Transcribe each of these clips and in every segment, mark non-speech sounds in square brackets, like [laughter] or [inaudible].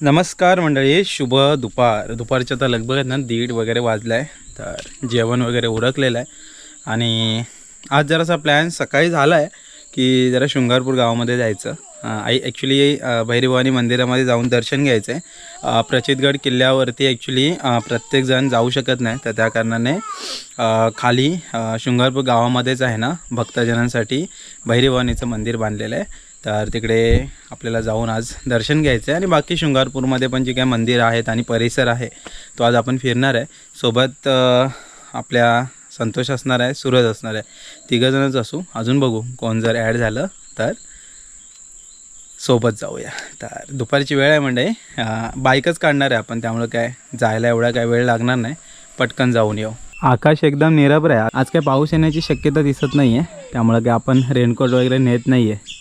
नमस्कार मंडळी शुभ दुपार. दुपारच्या तर लगभग आहेत ना दीड वगैरे वाजला आहे तर जेवण वगैरे उरकलेलं आहे. आणि आज जरासा प्लॅन सकाळी झाला आहे की जरा शृंगारपूर गावामध्ये जायचं. आई ॲक्च्युली भैरभवानी मंदिरामध्ये जाऊन दर्शन घ्यायचं आहे प्रचितगड किल्ल्यावरती ॲक्च्युली प्रत्येकजण जाऊ शकत नाही. तर त्या कारणाने खाली शृंगारपूर गावामध्येच आहे ना भक्तजनांसाठी भैरभवानीचं मंदिर बांधलेलं आहे. तर तिकडे आपल्याला जाऊन आज दर्शन घ्यायचं आहे आणि बाकी शृंगारपूरमध्ये पण जे काही मंदिर आहेत आणि परिसर आहे तो आज आपण फिरणार आहे. सोबत आपल्या संतोष असणार आहे सूरज असणार आहे. तिघंजणच असू. अजून बघू कोण जर ॲड झालं तर सोबत जाऊया. तर दुपारची वेळ आहे म्हणजे बाईकच काढणार आहे आपण त्यामुळं काय जायला एवढा काय वेळ लागणार नाही. पटकन जाऊन येऊ. आकाश एकदम निरभ्र आहे. आज काय पाऊस येण्याची शक्यता दिसत नाही आहे त्यामुळं काय आपण रेनकोट वगैरे नेत नाही आहे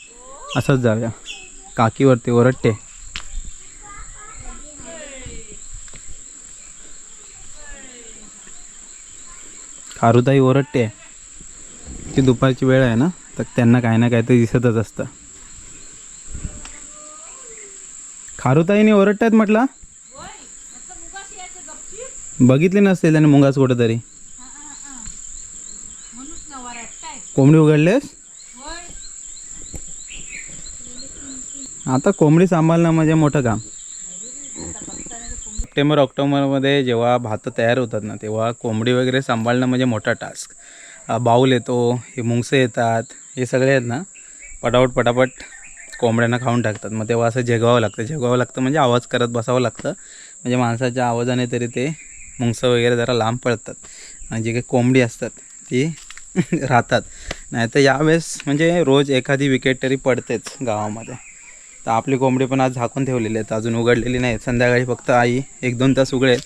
असंच जाऊया. काकीवरती ओरडते. खारुताई ओरडते. ती दुपारची वेळ आहे ना तर त्यांना काही ना काहीतरी दिसतच असतं. खारुताईने ओरडतायत म्हटलं? बघितली नसते त्याने मुंगास कुठंतरी. कोंबडी उघडलेस? आता कोंबडी सांभाळणं म्हणजे मोठं काम. सप्टेंबर ऑक्टोबरमध्ये जेव्हा भात तयार होतात ना तेव्हा कोंबडी वगैरे सांभाळणं म्हणजे मोठा टास्क. बाऊल येतो हे मुंगसे येतात हे सगळे आहेत ना पटापट पटापट कोंबड्यांना खाऊन टाकतात. मग तेव्हा असं जेगवावं लागतं. जेगवावं लागतं म्हणजे आवाज करत बसावं लागतं. म्हणजे माणसाच्या आवाजाने तरी ते मुंगसं वगैरे जरा लांब पडतात. आणि जे काही कोंबडी असतात ती [laughs] राहतात. नाही तर यावेळेस म्हणजे रोज एखादी विकेट तरी पडतेच गावामध्ये. तर आपली कोंबडी पण आज झाकून ठेवलेली आहेत. अजून उघडलेली नाही. संध्याकाळी फक्त आई एक दोन तास उघडेल.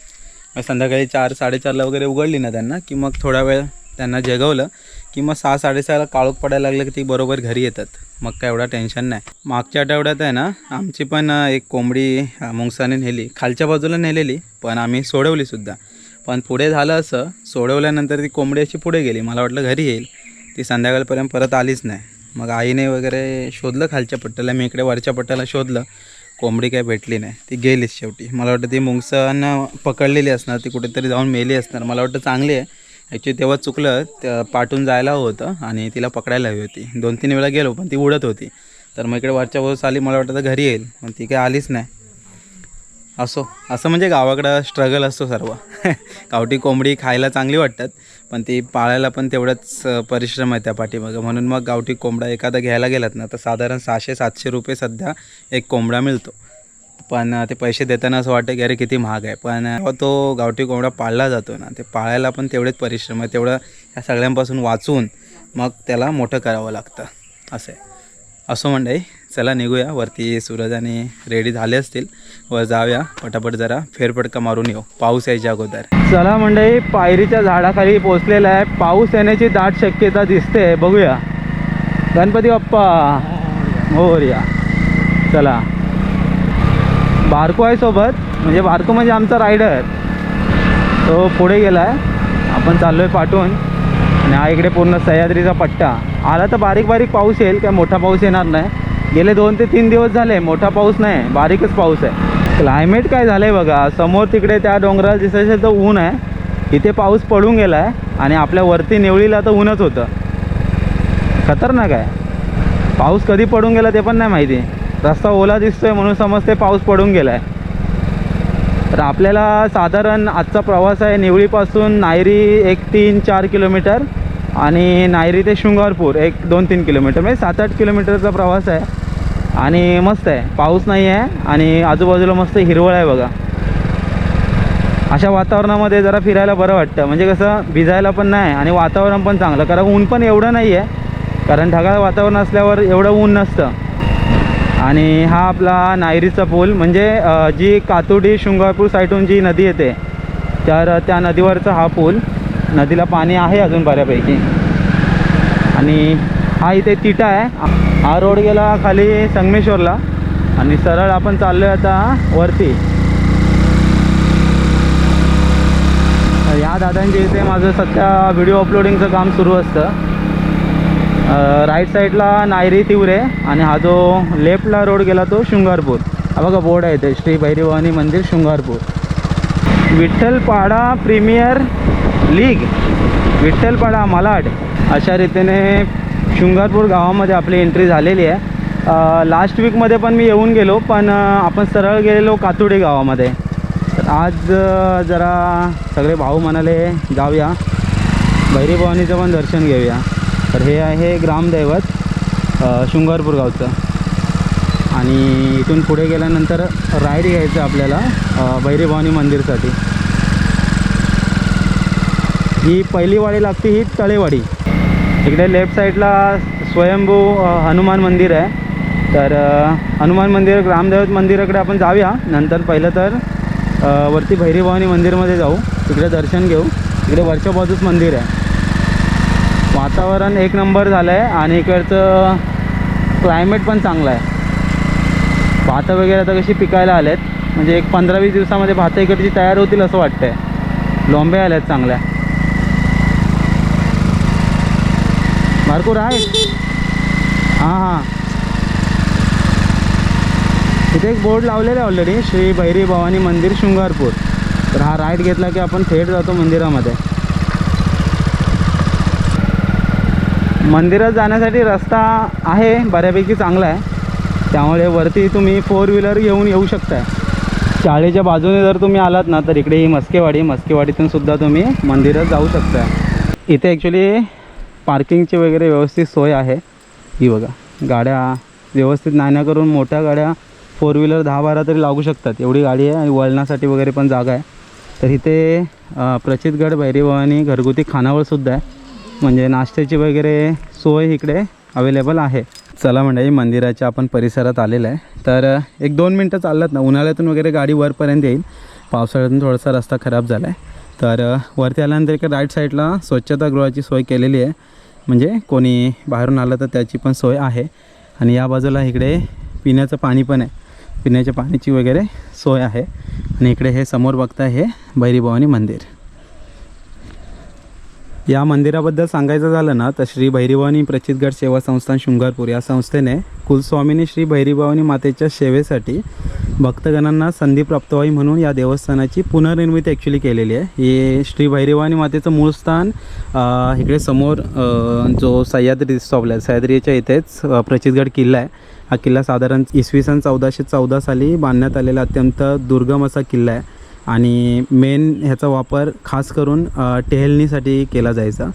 मग संध्याकाळी चार साडेचारला वगैरे उघडली ना त्यांना की मग थोडा वेळ त्यांना जगवलं की मग सहा साडेसहाला काळोख पडायला लागलं की ती बरोबर घरी येतात. मग काय एवढा टेन्शन नाही. मागच्या आठवड्यात आहे ना आमची पण एक कोंबडी मुंगसाने नेली. खालच्या बाजूला नेलेली पण आम्ही सोडवली सुद्धा. पण पुढे झालं असं सोडवल्यानंतर ती कोंबडी अशी पुढे गेली. मला वाटलं घरी येईल. ती संध्याकाळपर्यंत परत आलीच नाही. मग आईने वगैरे शोधलं खालच्या पट्ट्याला मी इकडे वरच्या पट्ट्याला शोधलं. कोंबडी काही भेटली नाही. ती गेलीच शेवटी. मला वाटतं ती मुंगसानं पकडलेली असणार ती कुठेतरी जाऊन मेली असणार. मला वाटतं चांगली आहे. ॲक्च्युली तेव्हा चुकलं त्या पाठून जायला हवं होतं आणि तिला पकडायला हवी होती. दोन तीन वेळा गेलो पण ती उडत होती. तर मग इकडे वरच्या बस आली मला वाटतं घरी येईल. पण ती काही आलीच नाही. असो. असं म्हणजे गावाकडं स्ट्रगल असतो सर्व. [laughs] गावठी कोंबडी खायला चांगली वाटतात. पण ती पाळायला पण तेवढंच परिश्रम आहे त्या पाठीमागं. म्हणून मग गावठी कोंबडा एखादा घ्यायला गेलात ना तर साधारण सहाशे सातशे रुपये सध्या एक कोंबडा मिळतो. पण ते पैसे देताना असं वाटतं की अरे किती महाग आहे. पण तो गावठी कोंबडा पाळला जातो ना ते पाळायला पण तेवढेच परिश्रम आहे. तेवढं ह्या सगळ्यांपासून वाचून मग त्याला मोठं करावं लागतं. असं आहे. असं मंडळी चला निघूया. वरती सूरजाने रेडी झाले असतील. वर जाऊया. पटापट जरा फेरफटका मारून येऊ. पाऊस यायच्या अगोदर. चला मंडळी पायरीच्या झाडाखाली पोचलेला आहे. पाऊस येण्याची दाट शक्यता दिसते. बघूया. गणपती बाप्पा. हो या चला. बारको आहे सोबत. म्हणजे बारको म्हणजे आमचा रायडर तो पुढे गेला आहे आपण चाललो आहे पाठवून आणि हा इकडे पूर्ण सह्याद्रीचा पट्टा. आला तर बारीक बारीक पाऊस येईल. काय मोठा पाऊस येणार नाही. गेले दोन ते तीन दिवस झाले मोठा पाऊस नाही बारीकच पाऊस आहे. क्लायमेट काय झालं आहे बघा समोर तिकडे त्या डोंगराला दिसायचं तर ऊन आहे. इथे पाऊस पडून गेला आहे आणि आपल्या वरती निवळीला तर ऊनच होतं. खतरनाक आहे. पाऊस कधी पडून गेला ते पण नाही माहिती. रस्ता ओला दिसतोय म्हणून समजते पाऊस पडून गेला आहे तर आपल्याला साधारण आजचा प्रवास आहे निवळीपासून नायरी एक तीन चार किलोमीटर. आणि नायरी ते शृंगारपूर एक दोन तीन किलोमीटर म्हणजे सात आठ किलोमीटरचा प्रवास आहे. आणि मस्त आहे. पाऊस नाही आहे आणि आजूबाजूला मस्त हिरवळ आहे बघा. अशा वातावरणामध्ये जरा फिरायला बरं वाटतं. म्हणजे कसं भिजायला पण नाही आणि वातावरण पण चांगलं. कारण ऊन पण एवढं नाही आहे कारण ढगाळ वातावरण असल्यावर एवढं ऊन नसतं. आणि हा आपला नायरीचा पूल म्हणजे जी कातोडी शृंगारपूर साईडून जी नदी येते तर त्या नदीवरचा हा पूल. नदीला पाणी आहे अजून बऱ्यापैकी. आणि हा इथे तिटा आहे. हा रोड गेला खाली संगमेश्वरला. आणि सरळ आपण चाललो आहे आता वरती. या दादांच्या इथे माझं सध्या व्हिडिओ अपलोडिंगचं काम सुरू असतं. राईट साईडला नायरी तिवरे आणि हा जो लेफ्टला रोड गेला तो शृंगारपूर. हा बघा बोर्ड आहे ते श्री भैरीभवानी मंदिर शृंगारपूर. विठ्ठलपाडा प्रीमियर लीग विठ्ठलपाडा मालाड अशा रीतीने शृंगारपूर गावामध्ये आपली एंट्री झालेली आहे. लास्ट वीकमध्ये पण मी येऊन गेलो पण आपण सरळ गेलेलो कातुडे गावामध्ये. तर आज जरा सगळे भाऊ म्हणाले जाऊया. भैरीभवानीचं पण दर्शन घेऊया. तर हे आहे ग्रामदैवत शृंगारपूर गावचं. आणि इथून पुढे गेल्यानंतर राईड घ्यायचं आपल्याला भैरी भवानी मंदिरसाठी. ही पहिली वाडी लागते ही तळेवाडी. इकडे लेफ्ट साईडला स्वयंभू हनुमान मंदिर आहे. तर हनुमान मंदिर ग्रामदैवत मंदिराकडे आपण जाऊया. नंतर पहिलं तर वरती वरती भैरीभवानी मंदिरमध्ये जाऊ. तिकडे दर्शन घेऊ. इकडे वरच्या बाजूच मंदिर आहे. वातावरण एक नंबर झालं आहे आणि इकडचं क्लायमेट पण चांगलं आहे. भातं वगैरे आता कशी पिकायला आलेत. म्हणजे एक पंधरा वीस दिवसामध्ये भातं इकडची तयार होतील असं वाटतं आहे लोंबे आल्या आहेत चांगल्या. भरपूर आहे. हां हां. इथे एक बोर्ड लावलेला आहे ऑलरेडी श्री भैरी भवानी मंदिर शृंगारपूर. तर हा राईट घेतला की आपण थेट जातो मंदिरामध्ये. मंदिरात जाण्यासाठी रस्ता आहे बऱ्यापैकी चांगला आहे. त्यामुळे वरती तुम्ही फोर व्हीलर घेऊन येऊ शकताय. शाळेच्या बाजूने जर तुम्ही आलात ना तर इकडे ही मस्केवाडी मस्केवाडीतून सुद्धा तुम्ही मंदिरात जाऊ शकता इथे ॲक्च्युली पार्किंगची वगैरे व्यवस्थित सोय आहे. ही बघा गाड्या व्यवस्थित नाण्या करून मोठ्या गाड्या फोर व्हीलर दहा बारा तरी लागू शकतात. एवढी गाडी आहे आणि वळणासाठी वगैरे पण जागा आहे. तर इथे प्रचितगड भैरीभवानी घरगुती खानावळसुद्धा आहे. म्हणजे नाश्त्याची वगैरे सोय इकडे अवेलेबल आहे. चला मंडळी मंदिराच्या आपण परिसरात आलेलं आहे. तर एक दोन मिनटं चाललात ना उन्हाळ्यातून वगैरे गाडी वरपर्यंत येईल. पावसाळ्यातून थोडासा रस्ता खराब झाला आहे तर वरती आल्यानंतर एका राईट साईडला स्वच्छतागृहाची सोय केलेली आहे. म्हणजे कोणी बाहेरून आलं तर त्याची पण सोय आहे. आणि या बाजूला इकडे पिण्याचं पाणी पण आहे. पिण्याच्या पाण्याची वगैरे सोय आहे. आणि इकडे हे समोर बघताय हे भैरीभवानी मंदिर. या मंदिराबद्दल सांगायचं झालं ना तर श्री भैरीभवानी प्रचितगड सेवा संस्थान शृंगारपूर या संस्थेने कुलस्वामिनी श्री भैरीभवानी मातेच्या सेवेसाठी भक्तगणांना संधी प्राप्त व्हावी म्हणून या देवस्थानाची पुनर्निर्मिती ॲक्च्युली केलेली आहे. हे श्री भैरीभवानी मातेचं मूळ स्थान इकडे समोर जो सह्याद्री दिसतो आपल्या सह्याद्रीच्या इथेच प्रचितगड किल्ला आहे. हा किल्ला साधारण इसवी सन चौदाशे चौदा साली बांधण्यात आलेला अत्यंत दुर्गम असा किल्ला आहे. आणि मेन ह्याचा वापर खास करून टेहलनीसाठी टेहलणीसाठी केला जायचा.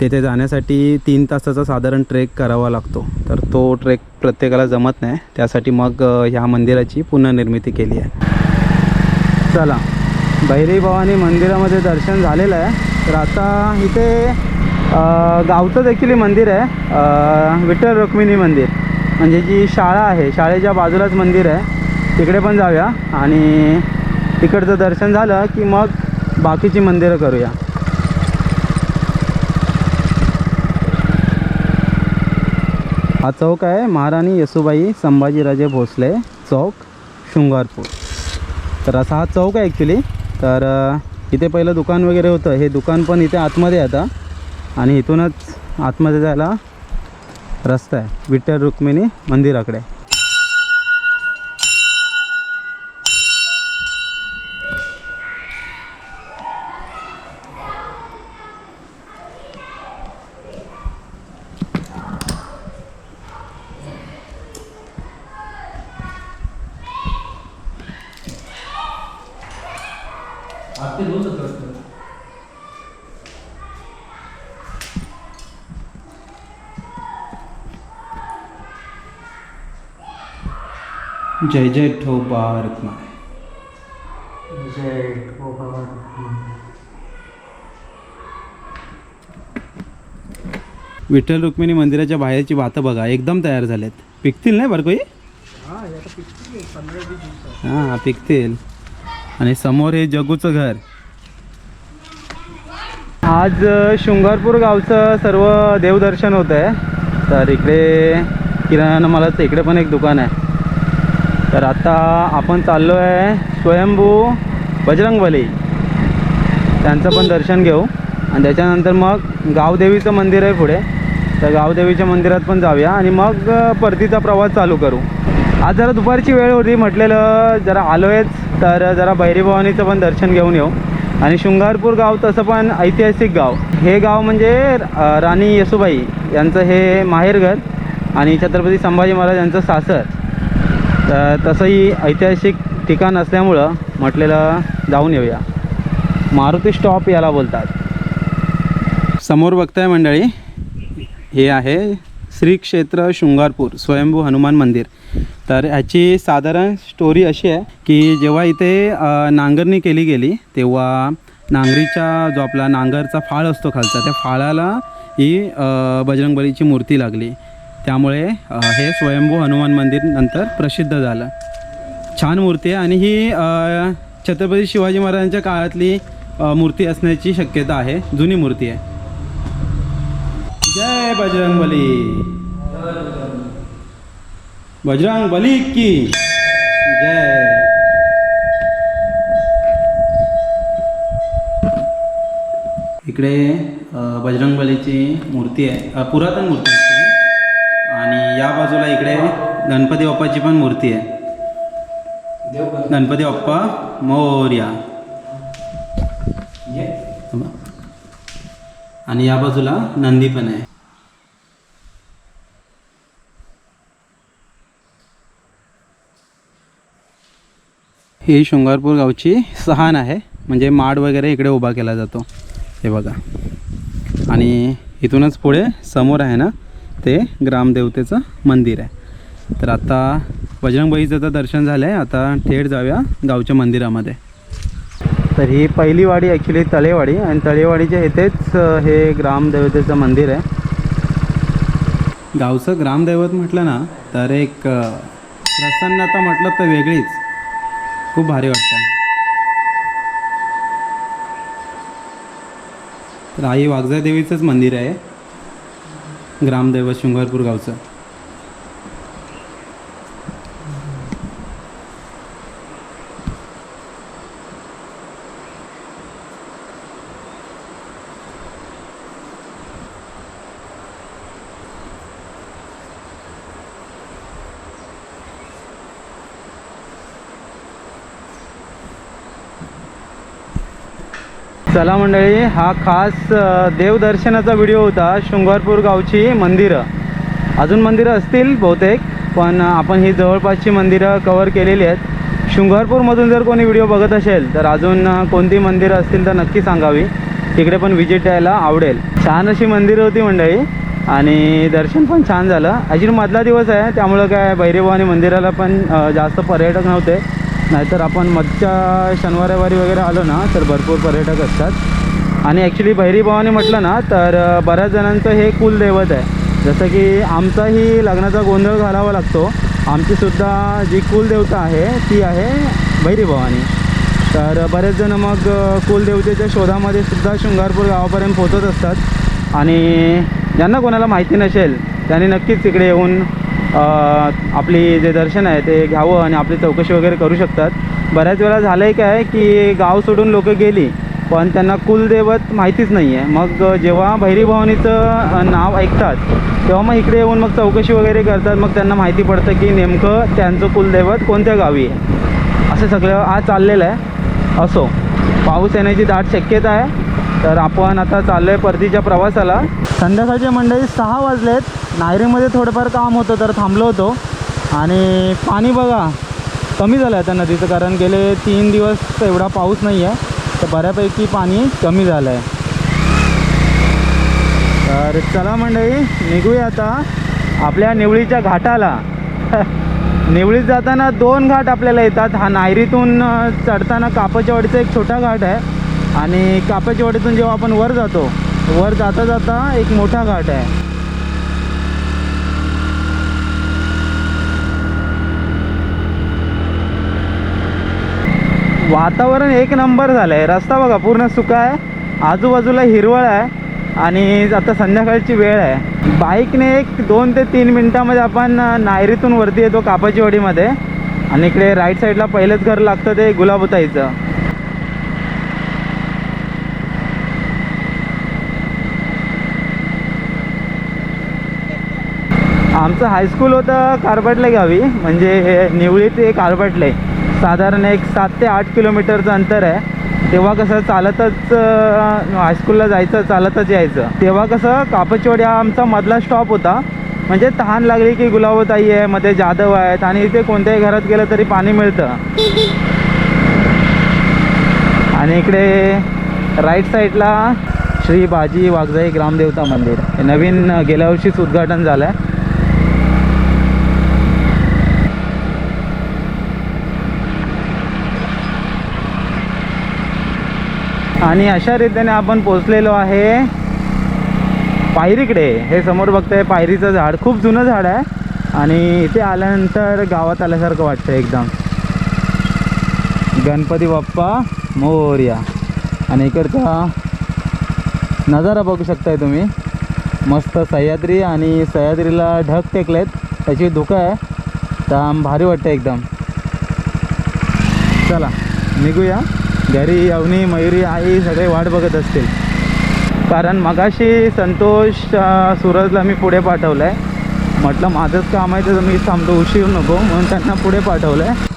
तेथे जाण्यासाठी तीन तासाचा साधारण ट्रेक करावा लागतो. तर तो ट्रेक प्रत्येकाला जमत नाही. त्यासाठी मग ह्या मंदिराची पुनर्निर्मिती केली आहे. चला. भैरी भवानी मंदिरामध्ये दर्शन झालेलं आहे. तर आता इथे गावचं देखील ॲक्च्युली मंदिर आहे. विठ्ठल रुक्मिणी मंदिर. म्हणजे जी शाळा आहे शाळेच्या बाजूलाच मंदिर आहे. तिकडे पण जाऊया. आणि तिकडचं दर्शन झालं की मग बाकीची मंदिरं करूया. हा चौक आहे महाराणी येसुबाई संभाजीराजे भोसले चौक शृंगारपूर. तर असा हा चौक आहे ॲक्च्युली तर इथे पहिलं दुकान वगैरे होतं. हे दुकान पण इथे आतमध्ये आता. आणि इथूनच आतमध्ये जायला रस्ता आहे. विठ्ठल रुक्मिणी मंदिराकडे. जय जय ठोबा रखमाय विठ्ठल रुक्मिणी मंदिराच्या बाहेरची भातं बघा एकदम तयार झालेत. पिकतील नाही बरं काही हां पिकतील आणि समोर हे जगूचं घर. आज शृंगारपूर गावचं सर्व देवदर्शन होतं आहे तर इकडे किराणा मालाचं इकडे पण एक दुकान आहे. तर आता आपण चाललो आहे स्वयंभू बजरंगबली. त्यांचं पण दर्शन घेऊ. आणि त्याच्यानंतर मग गावदेवीचं मंदिर आहे पुढे. तर गावदेवीच्या मंदिरात पण जाऊया आणि मग परतीचा प्रवास चालू करू. आज जरा दुपारची वेळ होती म्हटलेलं जरा आलो आहेच तर जरा भैरीभवानीचं पण दर्शन घेऊन येऊ. आणि शृंगारपूर गाव तसं पण ऐतिहासिक गाव. हे गाव म्हणजे राणी येसुबाई यांचं हे माहेरघर आणि छत्रपती संभाजी महाराज यांचं सासर. तर तसंही ऐतिहासिक ठिकाण असल्यामुळं म्हटलेलं जाऊन येऊया. मारुती स्टॉप याला बोलतात. समोर बघताय मंडळी हे आहे श्री क्षेत्र शृंगारपूर स्वयंभू हनुमान मंदिर. तर ह्याची साधारण स्टोरी अशी आहे की जेव्हा इथे नांगरणी केली गेली तेव्हा नांगरीचा जो आपला नांगरचा फाळ असतो खालचा त्या फाळाला ही बजरंगबलीची मूर्ती लागली. त्यामुळे हे स्वयंभू हनुमान मंदिर नंतर प्रसिद्ध झालं. छान मूर्ती आहे आणि ही छत्रपती शिवाजी महाराजांच्या काळातली मूर्ती असण्याची शक्यता आहे. जुनी मूर्ती आहे. जय बजरंग बली. बजरंग बली की जय. इकडे बजरंग बलीची मूर्ती आहे पुरातन मूर्ती आहे. या बाजूला इकडे गणपती बाप्पाची पण मूर्ती आहे. गणपती बाप्पा मोर्या. आणि या बाजूला नंदी पण आहे. ही शृंगारपूर गावची सहान आहे. म्हणजे माड वगैरे इकडे उभा केला जातो. हे बघा. आणि इथूनच पुढे समोर आहे ना ते ग्रामदेवतेचं मंदिर आहे. तर आता बजरंगबाईचं तर दर्शन झालं आहे आता थेट जाऊया गावच्या मंदिरामध्ये. तर ही पहिली वाडी ॲक्च्युली तळेवाडी आणि तळेवाडीच्या इथेच हे ग्रामदेवतेचं मंदिर आहे. गावचं ग्रामदैवत म्हटलं ना तर एक प्रसन्नता म्हटलं तर वेगळीच. खूप भारी वाटतं. तर आई वाघजा देवीचंच मंदिर आहे. ग्रामदैवत शृंगारपूर गावचं. चला मंडळी हा खास देवदर्शनाचा व्हिडिओ होता शृंगारपूर गावची मंदिरं. अजून मंदिरं असतील बहुतेक पण आपण ही जवळपासची मंदिरं कवर केलेली आहेत. शृंगारपूरमधून जर कोणी व्हिडिओ बघत असेल तर अजून कोणती मंदिरं असतील तर नक्की सांगावी. तिकडे पण व्हिजिट द्यायला आवडेल. छान अशी मंदिरं होती मंडळी आणि दर्शन पण छान झालं. अजून मधला दिवस आहे त्यामुळं काय भैरववाणी मंदिराला पण जास्त पर्यटक नव्हते. नाहीतर आपण मधच्या शनिवार रविवारी वगैरे आलो ना तर भरपूर पर्यटक असतात. आणि ॲक्च्युली बहिरी भवानी म्हटलं ना तर बऱ्याच जणांचं हे कुलदैवत आहे. जसं की आमचाही लग्नाचा गोंधळ घालावा लागतो. आमचीसुद्धा जी कुलदेवता आहे ती आहे भैरी भवानी. तर बरेच जण मग कुलदेवतेच्या शोधामध्ये सुद्धा शृंगारपूर गावापर्यंत पोचत असतात. आणि ज्यांना कोणाला माहिती नसेल त्यांनी नक्कीच तिकडे येऊन आपली जे दर्शन आहे ते घ्यावं आणि आपली चौकशी वगैरे करू शकतात. बऱ्याच वेळा झालं आहे काय की गाव सोडून लोक गेली पण त्यांना कुलदैवत माहितीच नाही आहे मग जेव्हा भैरी भवानीचं नाव ऐकतात तेव्हा मग इकडे येऊन मग चौकशी वगैरे करतात. मग त्यांना माहिती पडतं की नेमकं त्यांचं कुलदैवत कोणत्या गावी आहे. असं सगळं आज चाललेलं आहे. असो पाऊस येण्याची दाट शक्यता आहे. तर आपण आता चाललो आहे परतीच्या प्रवासाला. संध्याकाळचे मंडळी सहा वाजलेत. नायरीमध्ये थोडंफार काम होतं तर थांबलो होतो. आणि पाणी बघा कमी झालं आहे आता नदीचं कारण गेले तीन दिवस एवढा पाऊस नाही आहे तर बऱ्यापैकी पाणी कमी झालं आहे तर चला मंडळी निघूया आता आपल्या निवळीच्या घाटाला. [laughs] निवळीत जाताना दोन घाट आपल्याला येतात. हा नायरीतून चढताना कापाच्या वाडीचा एक छोटा घाट आहे. आणि कापाच्या वाडीतून जेव्हा आपण वर जातो वर जाता जाता एक मोठा घाट आहे. वातावरण एक नंबर झालं आहे रस्ता बघा पूर्ण सुका आहे. आजूबाजूला हिरवळ आहे आणि आता संध्याकाळची वेळ आहे. बाईकने एक दोन ते तीन मिनटामध्ये आपण नायरीतून वरती येतो कापाची वडीमध्ये आणि इकडे राईट साईडला पहिलंच घर लागतं ते गुलाबुताईचं. आमचं हायस्कूल होतं कारबटले गावी. म्हणजे निवळी ते कारबटले साधारण एक सात ते आठ किलोमीटरचं अंतर आहे. तेव्हा कसं चालतच हायस्कूलला जायचं चालतच यायचं. तेव्हा कसं कापचवाडी हा आमचा मधला स्टॉप होता. म्हणजे तहान लागली की गुलाबताई आहे मध्ये जाधव आहेत आणि इथे कोणत्याही घरात गेलं तरी पाणी मिळतं. आणि इकडे राईट साईडला श्री बाजी वाघजाई ग्रामदेवता मंदिर. हे नवीन गेल्या वर्षीच उद्घाटन झालं आहे आणि अशा रीतीने आपण पोचलेलो आहे पायरीकडे. हे समोर बघताय पायरीचं झाड खूप जुनं झाड आहे. आणि इथे आल्यानंतर गावात आल्यासारखं वाटतं एकदम. गणपती बाप्पा मोर्या. आणि इकडचा नजारा बघू शकताय तुम्ही. मस्त सह्याद्री आणि सह्याद्रीला ढग टेकलेत. त्याची धुकं आहे. तर भारी वाटतं एकदम. चला निघूया. घरी अवनी मयुरी आई सगळे वाट बघत असतील. कारण मगाशी संतोष सूरजला मी पुढे पाठवलं आहे म्हटलं माझंच काम आहे तर मी थांबतो उशीर नको म्हणून त्यांना पुढे पाठवलं आहे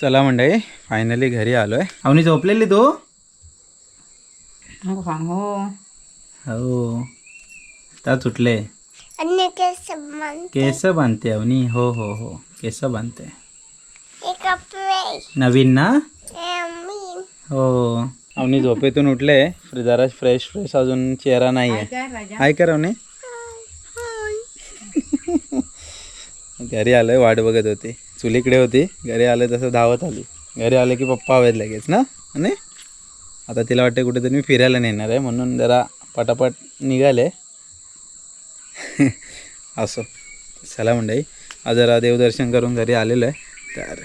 चला मंडळी फायनली घरी आलो आहे अवनी झोपलेली तू? हो हो. त्या सुटले? आणि केस मन केस बांधते अवनी. हो हो हो. केस बांधते नवीन ना? हो. अवनी झोपेतून उठले. जरा फ्रेश फ्रेश अजून चेहरा नाही आहे काय कर अवनी. घरी आलोय वाट बघत होती. चुलीकडे होती. घरी आले तसं धावत आली. घरी आले की पप्पा हवेत लगेच ना? आणि आता तिला वाटते कुठेतरी मी फिरायला नेणार आहे. म्हणून जरा पटापट निघाले. असो. चला मंडळी आज जरा देवदर्शन करून घरी आलेलो आहे. तर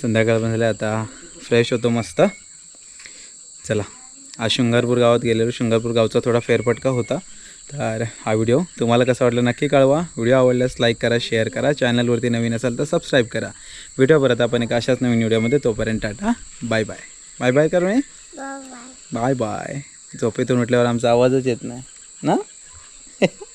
संध्याकाळ पण झाले आता फ्रेश होतो मस्त. चला आज शृंगारपूर गावात गेलेलो. शृंगारपूर गावचा थोडा फेरफटका होता. तर हा व्हिडिओ तुम्हाला कसा वाटला नक्की कळवा. व्हिडिओ आवडल्यास लाईक करा शेअर करा. चॅनलवरती नवीन असाल तर सबस्क्राईब करा. भेटूया परत आपण एक अशाच नवीन व्हिडिओमध्ये. तोपर्यंत tata. Bye bye bye bye करू बाय बाय बाय झोपेतून उठल्यावर आमचा आवाजच येत नाही. ना? [laughs]